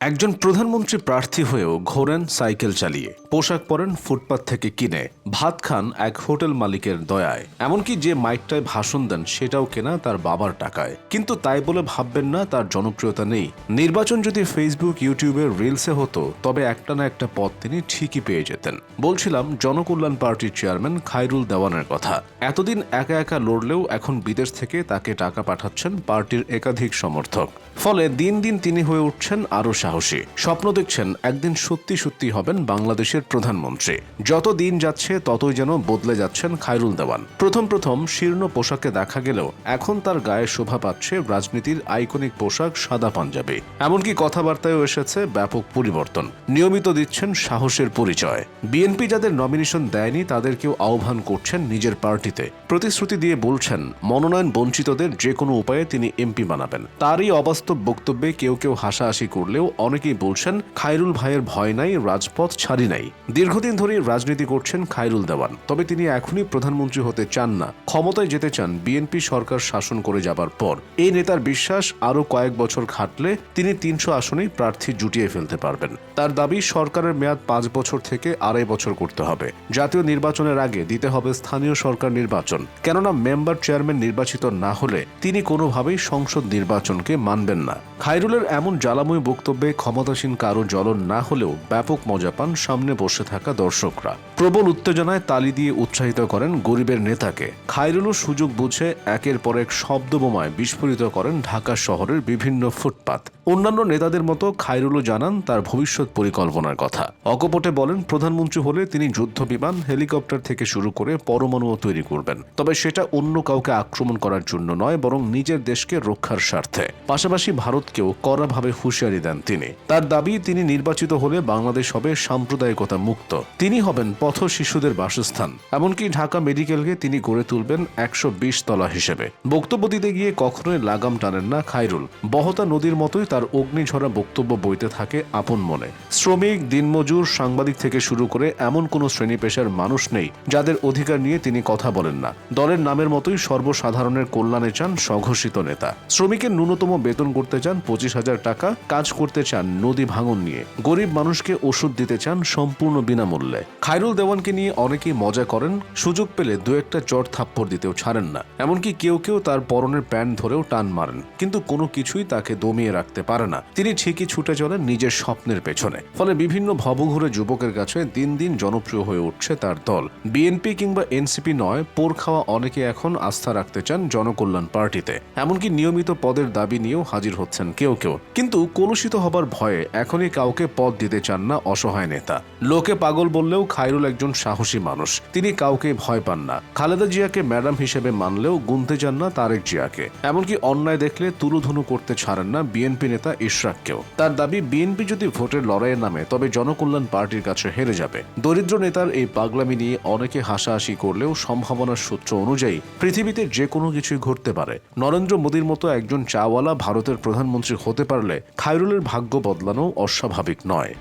একজন প্রধানমন্ত্রী প্রার্থী হয়েও ঘোরেন সাইকেল চালিয়ে। পোশাক পরেন, ফুটপাত থেকে কিনে। ভাত খান এক হোটেল মালিকের দয়ায়। এমনকি যে মাইকটায় ভাষণ দেন, সেটাও কেনা তার বাবার টাকায়। কিন্তু তাই বলে ভাববেন না, তার জনপ্রিয়তা নেই। নির্বাচন যদি ফেসবুক ইউটিউবের রিলসে হতো, তবে একটা না একটা পদ তিনি ঠিকই পেয়ে যেতেন। বলছিলাম, জনকল্যাণ পার্টির চেয়ারম্যান খায়রুল দেওয়ানের কথা। এতদিন একা একা লড়লেও এখন বিদেশ থেকে তাকে টাকা পাঠাচ্ছেন পার্টির একাধিক সমর্থক। ফলে দিন দিন তিনি হয়ে উঠছেন আরও সাহসী। স্বপ্ন দেখছেন একদিন সত্যি সত্যি হবেন বাংলাদেশের প্রধানমন্ত্রী। যত দিন যাচ্ছে, ততই যেন বদলে যাচ্ছেন খায়রুল দেওয়ান। প্রথম প্রথম শীর্ণ পোশাকে দেখা গেলেও এখন তার গায়ে শোভা পাচ্ছে রাজনীতির আইকনিক পোশাক সাদা পাঞ্জাবি। এমনকি কথাবার্তায়ও এসেছে ব্যাপক পরিবর্তন। নিয়মিত দিচ্ছেন সাহসের পরিচয়। বিএনপি যাদের নমিনেশন দেয়নি, তাদেরকেও আহ্বান করছেন নিজের পার্টিতে। প্রতিশ্রুতি দিয়ে বলছেন, মনোনয়ন বঞ্চিতদের যে কোনো উপায়ে তিনি এমপি বানাবেন। তারই অবাস্তব বক্তব্যে কেউ কেউ হাসাহাসি করলেও অনেকেই বলছেন, খায়রুল ভাইয়ের ভয় নাই, রাজপথ ছাড়ি নাই। দীর্ঘদিন ধরে রাজনীতি করছেন খায়রুল দেওয়ান। তবে তিনি এখনই প্রধানমন্ত্রী হতে চান না। ক্ষমতায় যেতে চান বিএনপি সরকার শাসন করে যাবার পর। এই নেতার বিশ্বাস আরও কয়েক বছর খাটলে তিনি তিনশো আসনেই প্রার্থী জুটিয়ে ফেলতে পারবেন। তার দাবি, সরকারের মেয়াদ পাঁচ বছর থেকে আড়াই বছর করতে হবে। জাতীয় নির্বাচনের আগে দিতে হবে স্থানীয় সরকার নির্বাচন। কেননা মেম্বার চেয়ারম্যান নির্বাচিত না হলে তিনি কোনোভাবেই সংসদ নির্বাচনকে মানবেন না। খায়রুলের এমন জ্বালাময় বক্তব্যে ক্ষমতাসীন কারও জ্বলন না হলেও ব্যাপক মজা পান সামনে বসে থাকা দর্শকরা। প্রবল উত্তেজনায় তালি দিয়ে উৎসাহিত করেন গরিবের নেতাকে। খায়রুলও সুযোগ বুঝে একের পর এক শব্দবোমায় বিস্ফোরিত করেন ঢাকা শহরের বিভিন্ন ফুটপাত। অন্যান্য নেতাদের মতো খায়রুলও জানান তার ভবিষ্যৎ পরিকল্পনার কথা। অকপটে বলেন, প্রধানমন্ত্রী হলে তিনি যুদ্ধ বিমান হেলিকপ্টার থেকে শুরু করে পরমাণুও তৈরি করবেন। তবে সেটা অন্য কাউকে আক্রমণ করার জন্য নয়, বরং নিজের দেশকে রক্ষার স্বার্থে। পাশাপাশি ভারতকেও কড়াভাবে হুঁশিয়ারি দেন তিনি। তার দাবি, তিনি নির্বাচিত হলে বাংলাদেশ হবে সাম্প্রদায়িকতা মুক্ত তিনি হবেন পথ শিশুদের বাসস্থান। এমনকি ঢাকা মেডিকেলকে তিনি গড়ে তুলবেন একশো বিশ তলা হিসেবে। বক্তব্য দিতে গিয়ে কখনোই লাগাম টানেন না খাইরুল বহতা নদীর মতোই তার অগ্নিঝরা বক্তব্য বইতে থাকে আপন মনে। শ্রমিক, দিনমজুর, সাংবাদিক থেকে শুরু করে এমন কোনো শ্রেণি পেশার মানুষ নেই, যাদের অধিকার নিয়ে তিনি কথা বলেন না। দলের নামের মতোই সর্বসাধারণের কল্যাণে চান স্বঘোষিত নেতা। শ্রমিকের ন্যূনতম বেতন করতে চান পঁচিশ হাজার টাকা, কাজ করতে চান নদী ভাঙন নিয়ে। গরিব মানুষকে ওষুধ দিতে চান সম্পূর্ণ বিনামূল্যে। খায়রুল দেওয়ানকে নিয়ে অনেকেই মজা করেন, সুযোগ পেলে দু একটা চট থাপ্পড় দিতেও ছাড়েন না। এমনকি কেউ কেউ তার পরনের প্যান্ট ধরেও টান মারেন, কিন্তু কোনো কিছুই তাকে দমিয়ে রাখতে পারে না। তিনি ঠিকই ছুটে চলেন নিজের স্বপ্নের পেছনে। ফলে বিভিন্ন ভবঘুরে যুবকের কাছে দিন দিন জনপ্রিয় হয়ে উঠছে তার দল। বিএনপি কিংবা এনসিপি নয়, পোর খাওয়া অনেকে এখন আস্থা রাখতে চান জনকল্যাণ পার্টিতে। এমনকি নিয়মিত পদের দাবি নিয়েও হাজির হচ্ছেন কেউ কেউ। কিন্তু কলুষিত হবার ভয়ে এখনই কাউকে পদ দিতে চান না অসহায় নেতা। লোকে পাগল বললেও খায়রুল একজন সাহসী মানুষ। তিনি কাউকে ভয় পান না। খালেদা জিয়াকে ম্যাডাম হিসেবে মানলেও গুনতে চান না তারেক জিয়াকে। এমনকি অন্যায় দেখলে তুলুধনু করতে ছাড়েন না বিএনপি নেতা ইশরাককেও। তার দাবি, বিএনপি যদি ভোটের লড়াইয়ে নামে, তবে জনকল্যাণ পার্টির কাছে হেরে যাবে। দরিদ্র নেতার এই পাগলামি নিয়ে অনেকে হাসাহাসি করলেও সম্ভাবনার সূত্র অনুযায়ী পৃথিবীতে যে কোনো কিছুই ঘটতে পারে। নরেন্দ্র মোদীর মতো একজন চাওয়ালা ভারতের প্রধানমন্ত্রী হতে পারলে খায়রুলের ভাগ্য বদলানো অস্বাভাবিক নয়।